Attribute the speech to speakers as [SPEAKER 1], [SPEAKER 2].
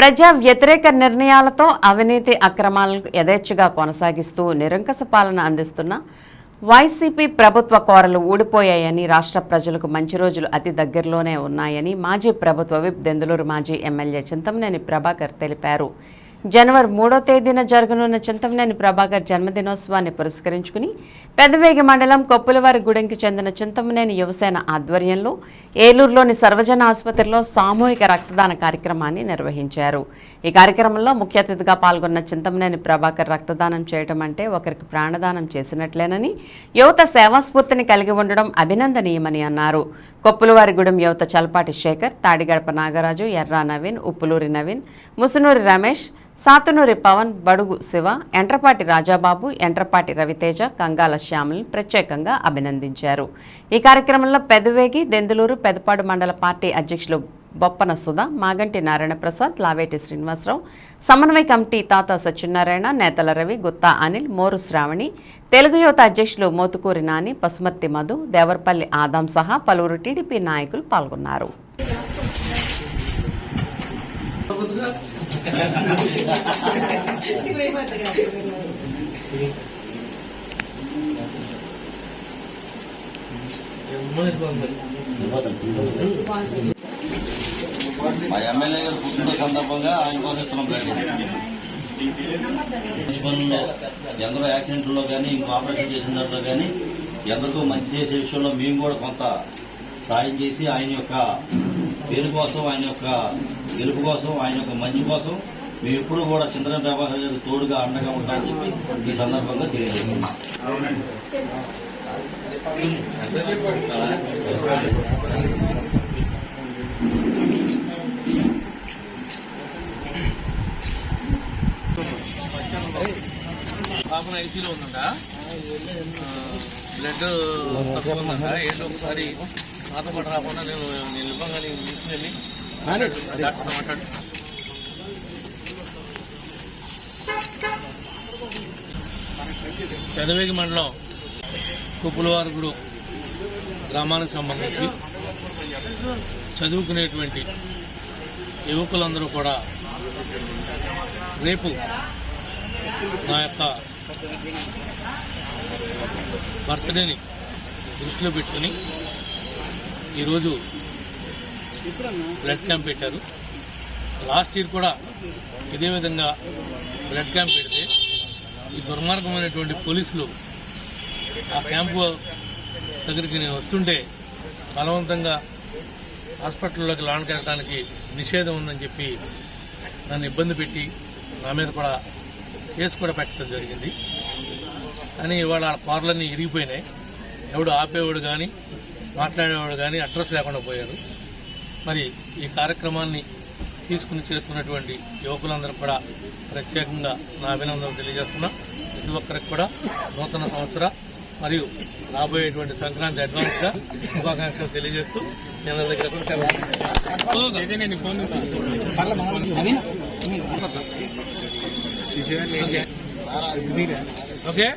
[SPEAKER 1] ప్రజా వ్యతిరేక నిర్ణయాలతో అవినీతి అక్రమాలను యథేచ్ఛగా కొనసాగిస్తూ నిరంకస పాలన అందిస్తున్న వైసీపీ ప్రభుత్వ కోరలు ఊడిపోయాయని రాష్ట్ర ప్రజలకు మంచి రోజులు అతి దగ్గరలోనే ఉన్నాయని మాజీ ప్రభుత్వ విప్ దెందులూరు మాజీ ఎమ్మెల్యే చింతమనేని ప్రభాకర్ తెలిపారు. జనవరి మూడో తేదీన జరగనున్న చింతమనేని ప్రభాకర్ జన్మదినోత్సవాన్ని పురస్కరించుకుని పెదవేగి మండలం కొప్పులవారి గుడెంకి చెందిన చింతమనేని యువసేన ఆధ్వర్యంలో ఏలూరులోని సర్వజన ఆసుపత్రిలో సామూహిక రక్తదాన కార్యక్రమాన్ని నిర్వహించారు. ఈ కార్యక్రమంలో ముఖ్య అతిథిగా పాల్గొన్న చింతమనేని ప్రభాకర్ రక్తదానం చేయడం అంటే ఒకరికి ప్రాణదానం చేసినట్లేనని యువత సేవాస్ఫూర్తిని కలిగి ఉండడం అభినందనీయమని అన్నారు. కొప్పులవారిగూడెం యువత చలపాటి శేఖర్ తాడిగడప నాగరాజు ఎర్రా నవీన్ ఉప్పులూరి నవీన్ ముసునూరి రమేష్ సాతునూరి పవన్ బడుగు శివ ఎంట్రపాటి రాజాబాబు ఎంట్రపాటి రవితేజ కంగాల శ్యాములను ప్రత్యేకంగా అభినందించారు. ఈ కార్యక్రమంలో పెదవేగి దెందులూరు పెదపాడు మండల పార్టీ అధ్యక్షులు బొప్పన సుధ మాగంటి నారాయణ ప్రసాద్ లావేటి శ్రీనివాసరావు సమన్వయ కమిటీ తాత సత్యనారాయణ నేతల రవి గుత్తా అనిల్ మోరు శ్రావణి తెలుగు యువత అధ్యక్షులు మోతుకూరి నాని పసుమర్తి మధు దేవరపల్లి ఆదాం సహా పలువురు టీడీపీ నాయకులు పాల్గొన్నారు.
[SPEAKER 2] మా ఎమ్మెల్యే గారు పుట్టిన సందర్భంగా ఆయన కోసం ఇస్తున్నాం పనుల్లో ఎందరో యాక్సిడెంట్లో కానీ ఇంకో ఆపరేషన్ చేసిన దాంట్లో కానీ ఎందరికో మంచి చేసే విషయంలో మేము కూడా కొంత సాయం చేసి ఆయన యొక్క పేరు కోసం ఆయన యొక్క గెలుపు కోసం ఆయన యొక్క మంచి కోసం మేము ఎప్పుడూ కూడా చంద్ర ప్రభాకర్ గారు తోడుగా అండగా ఉంటామని చెప్పి ఈ సందర్భంగా తెలియజేస్తున్నాం.
[SPEAKER 3] పాపన ఐసీలో ఉందంట. బ్లడ్ తక్కువ ఉందంట. ఏంటో ఒకసారి నాతో పాటు రాకుండా నేను నేను ఇవ్వగానే తీసుకుని వెళ్ళి డాక్టర్తో మాట్లాడు పెదవేగి మండలం కుప్పులవారుగుడు గ్రామానికి సంబంధించి చదువుకునేటువంటి యువకులందరూ కూడా రేపు నా యొక్క బర్త్డేని దృష్టిలో పెట్టుకుని ఈరోజు బ్లడ్ క్యాంప్ పెట్టారు. లాస్ట్ ఇయర్ కూడా ఇదే విధంగా బ్లడ్ క్యాంప్ పెడితే ఈ దుర్మార్గమైనటువంటి పోలీసులు ఆ క్యాంపు దగ్గరికి నేను వస్తుంటే బలవంతంగా హాస్పిటల్లోకి లాంకెళ్ళడానికి నిషేధం ఉందని చెప్పి నన్ను ఇబ్బంది పెట్టి నా మీద కూడా కేసు కూడా పెట్టడం జరిగింది. కానీ ఇవాళ ఆ కార్లన్నీ ఇరిగిపోయినాయి. ఎవడు ఆపేవాడు కానీ మాట్లాడేవాడు కానీ అడ్రస్ లేకుండా పోయారు. మరి ఈ కార్యక్రమాన్ని తీసుకుని చేస్తున్నటువంటి యువకులందరూ కూడా ప్రత్యేకంగా నా అభినందనలు తెలియజేస్తున్నా. ప్రతి ఒక్కరికి కూడా నూతన సంవత్సర మరియు రాబోయేటువంటి సంక్రాంతి అడ్వాన్స్గా శుభాకాంక్షలు తెలియజేస్తూ నేను దగ్గర ఓకే.